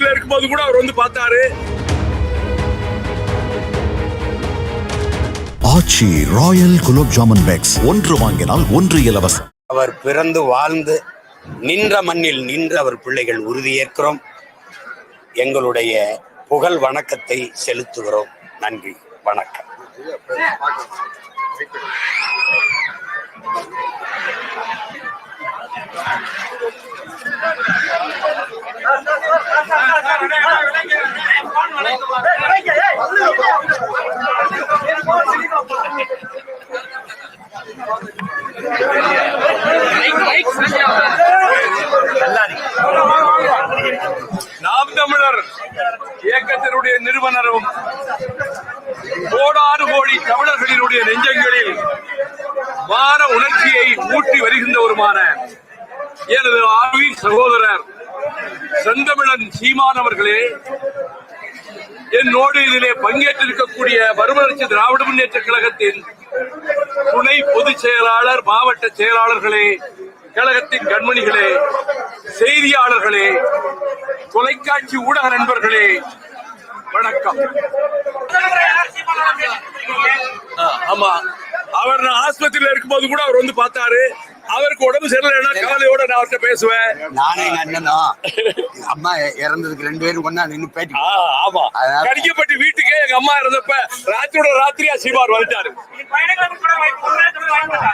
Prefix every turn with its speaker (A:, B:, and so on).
A: இருக்கும்போது கூட அவர் வந்து பார்த்தாரு.
B: Aachi royal gulab jamun packs. ஒன்று வாங்கினால் ஒன்று இலவசம்.
C: அவர் பிறந்து வாழ்ந்து நின்ற மண்ணில் நின்று அவர் பிள்ளைகள் உறுதியேற்கிறோம் எங்களுடைய புகழ் வணக்கத்தை செலுத்துகிறோம். நன்றி. வணக்கம்.
A: நாம் தமிழர் இயக்கத்தினுடைய நிறுவனரும் கோடாறு கோடி தமிழர்களினுடைய நெஞ்சங்களில் மான உணர்ச்சியை ஊட்டி வருகின்றவருமான எனது ஆர்வீர் சகோதரர் செந்தமிழன் சீமானவர்களே என்னோடு இதிலே பங்கேற்றிருக்கக்கூடிய மறுமலர்ச்சி திராவிட முன்னேற்ற கழகத்தின் துணை பொதுச் செயலாளர் மாவட்ட செயலாளர்களே கழகத்தின் கண்மணிகளே செய்தியாளர்களே தொலைக்காட்சி ஊடக நண்பர்களே வணக்கம். ஆமா. அவர் நான் ஆஸ்பத்திரியில இருக்கும்போது கூட அவர் வந்து பார்த்தாரு. அவருக்கு உடம்பு சரியில்லைன்னா கவலையோட நான் அவர்கிட்ட பேசுவேன்.
C: நானே எங்க அண்ணனும் அம்மா இறந்ததுக்கு ரெண்டு பேரும் கொண்டா நின்று பேட்டி
A: ஆமா. கடிக்கப்பட்டு வீட்டுக்கே எங்க அம்மா இருந்தப்ப ராத்திரியோட ராத்திரியா சீமார் வந்துட்டாரு.